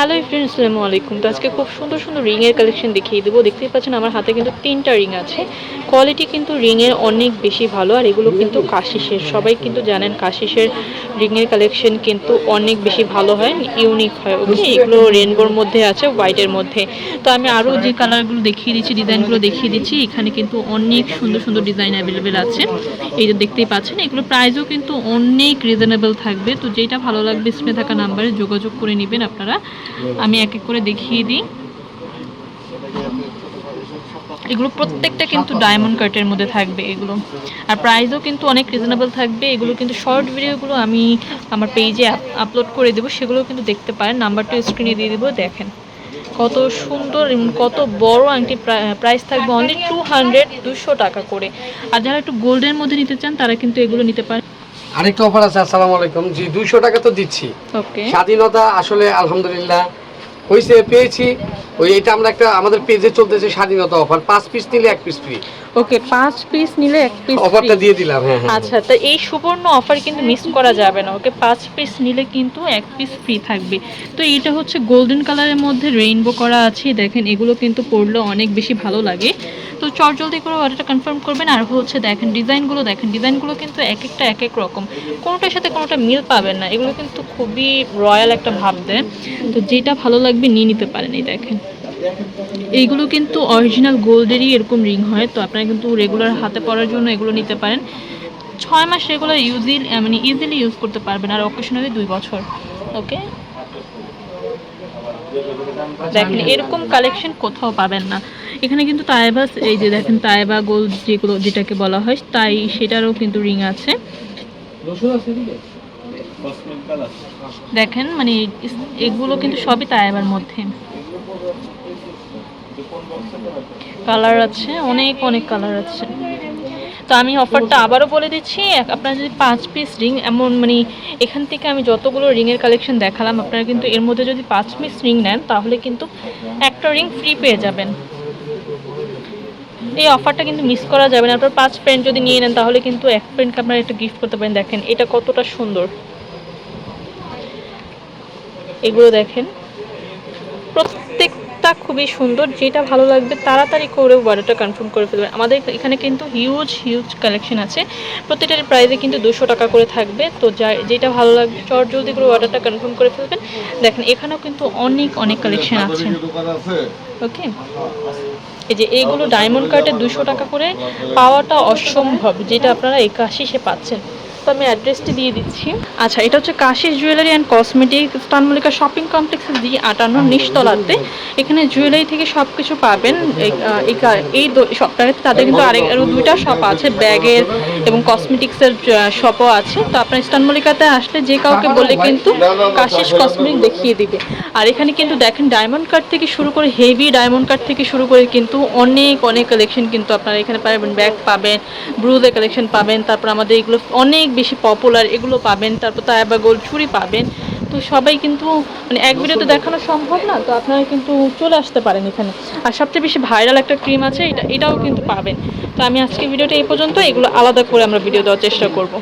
Hello friends আসসালামু আলাইকুম। তো আজকে খুব সুন্দর সুন্দর রিংয়ের কালেকশন দেখিয়ে দেবো। দেখতেই পাচ্ছেন আমার হাতে কিন্তু তিনটা রিং আছে। কোয়ালিটি কিন্তু রিংয়ের অনেক বেশি ভালো, আর এগুলো কিন্তু কাশিসের। সবাই কিন্তু জানেন কাশিসের রিংয়ের কালেকশন কিন্তু অনেক বেশি ভালো হয় ইউনিক হয় ওকে এগুলো রেনবোর মধ্যে আছে হোয়াইটের মধ্যে। তো আমি আরও যে কালারগুলো দেখিয়ে দিচ্ছি ডিজাইনগুলো দেখিয়ে দিচ্ছি, এখানে কিন্তু অনেক সুন্দর সুন্দর ডিজাইন অ্যাভেলেবেল আছে। এই যে দেখতেই পাচ্ছেন, এগুলো প্রাইসও কিন্তু অনেক রিজনেবল থাকবে। তো যেটা ভালো লাগবে, স্ক্রিনে থাকা নাম্বারে যোগাযোগ করে নেবেন আপনারা। আমি এক এক করে দেখিয়ে দিই। এগুলো প্রত্যেকটা কিন্তু ডায়মন্ড কাটের মধ্যে থাকবে এগুলো। আর প্রাইসও কিন্তু অনেক রিজনেবল থাকবে। এগুলো কিন্তু শর্ট ভিডিওগুলো আমি আমার পেজে আপলোড করে দেবো। সেগুলো কিন্তু দেখতে পারেন। নাম্বারটা স্ক্রিনে দিয়ে দেবো। দেখেন কত সুন্দর এবং কত বড় আংটি প্রাইস থাকবে অনলি টু হান্ড্রেড দুশো টাকা করে। আর যারা একটু গোল্ডের মধ্যে নিতে চান তারা কিন্তু এগুলো নিতে পারেন। আরেকটা অফার আছে আসসালামু আলাইকুম। জি দুইশো টাকা তো দিচ্ছি। স্বাধীনতা আসলে আলহামদুলিল্লাহ হয়েছে পেয়েছি। ওই এটা আমরা একটা আমাদের পেজে চলতেছে স্বাধীনতা অফার পাঁচ পিস নিলে এক পিস ফ্রি ওকে পাঁচ পিস নিলে এক পিস অফারটা দিয়ে দিলাম হ্যাঁ হ্যাঁ আচ্ছা তো এই সুবর্ণ অফার কিন্তু মিস করা যাবে না ওকে? পাঁচ পিস নিলে কিন্তু এক পিস ফ্রি থাকবে। তো এটা হচ্ছে গোল্ডেন কালারের মধ্যে রেইনবো করা আছে দেখেন এগুলো কিন্তু পরলে অনেক বেশি ভালো লাগে। তো চট জলদি করে অর্ডারটা কনফার্ম করবেন আর হচ্ছে দেখেন ডিজাইনগুলো দেখেন ডিজাইনগুলো কিন্তু এক একটা এক এক রকম। কোনোটার সাথে কোনোটা মিল পাবেন না এগুলো কিন্তু খুবই রয়্যাল একটা ভাব দেয় তো যেটা ভালো লাগবে নিয়ে নিতে পারেন এই দেখেন। এইগুলো কিন্তু অরিজিনাল গোল্ডেরই এরকম রিং হয়, তো আপনারা কিন্তু রেগুলার হাতে পরার জন্য এগুলো নিতে পারেন। ছয় মাস রেগুলার ইউজি মানে ইজিলি ইউজ করতে পারবেন, আর অকেশনালি দুই বছর ওকে দেখেন, এরকম কালেকশন কোথাও পাবেন না। এখানে কিন্তু তাইবা, এই যে দেখেন, তাইবা গোল্ড যেগুলো, যেটাকে বলা হয়, তাই সেটারও কিন্তু রিং আছে। দেখেন মানে এগুলো কিন্তু সবই তাইবার মধ্যে। কালার আছে, অনেক অনেক কালার আছে। তো আমি অফারটা আবারও বলে দিচ্ছি আপনারা যদি পাঁচ পিস রিং এমন মানে এখান থেকে আমি যতগুলো রিংয়ের কালেকশন দেখালাম, আপনারা কিন্তু এর মধ্যে যদি পাঁচ পিস রিং নেন, তাহলে কিন্তু একটা রিং ফ্রি পেয়ে যাবেন। এই অফারটা কিন্তু মিস করা যাবে না। আপনার পাঁচ ফ্রেন্ড যদি নিয়ে নেন, তাহলে কিন্তু এক ফ্রেন্ডকে আপনারা একটা গিফট করতে পারেন। দেখেন, এটা কতটা সুন্দর। এগুলো দেখেন। প্রত্যেকটা খুবই সুন্দর, যেটা ভালো লাগবে তাড়াতাড়ি করে অর্ডারটা কনফার্ম করে ফেলবেন। আমাদের এখানে কিন্তু হিউজ হিউজ কালেকশন আছে। প্রত্যেকটার প্রাইসে কিন্তু দুশো টাকা করে থাকবে। তো যা যেটা ভালো লাগবে, চট জলদি করে অর্ডারটা কনফার্ম করে ফেলবেন। দেখেন, এখানেও কিন্তু অনেক অনেক কালেকশন আছে। ওকে এই যে এইগুলো ডায়মন্ড কার্ডে দুশো টাকা করে পাওয়াটা অসম্ভব, যেটা আপনারা একাশি সে পাচ্ছেন। তো আমি অ্যাড্রেসটি দিয়ে দিচ্ছি। আচ্ছা এটা হচ্ছে কাশিস জুয়েলারি অ্যান্ড কসমেটিক স্টানমল্লিকা শপিং কমপ্লেক্সের জি আটান্ন নিচতলাতে। এখানে জুয়েলারি থেকে সব কিছু পাবেন এই- সপ্তাহে তাদের কিন্তু আরেক আরও দুইটা শপ আছে ব্যাগের এবং কসমেটিক্সের শপও আছে। তো আপনার স্টানমল্লিকাতে আসলে যে কাউকে বলে কিন্তু কাশিস কসমেটিক দেখিয়ে দিবে। আর এখানে কিন্তু দেখেন ডায়মন্ড কার্ড থেকে শুরু করে হেভি ডায়মন্ড কার্ড থেকে শুরু করে কিন্তু অনেক অনেক কালেকশন কিন্তু আপনারা এখানে পাবেন। ব্যাগ পাবেন ব্রুজের কালেকশন পাবেন তারপর আমাদের এগুলো অনেক বেশি পপুলার এগুলো পাবেন তারপর তায়াবা গোল্ড ছুরি পাবেন। তো সবাই কিন্তু মানে এক ভিডিওতে দেখানো সম্ভব না তো আপনারা কিন্তু চলে আসতে পারেন এখানে। আর সবচেয়ে বেশি ভাইরাল একটা ক্রিম আছে এটা এটাও কিন্তু পাবেন। তো আমি আজকে ভিডিওটা এই পর্যন্ত এগুলো আলাদা করে আমরা ভিডিও দেওয়ার চেষ্টা করব।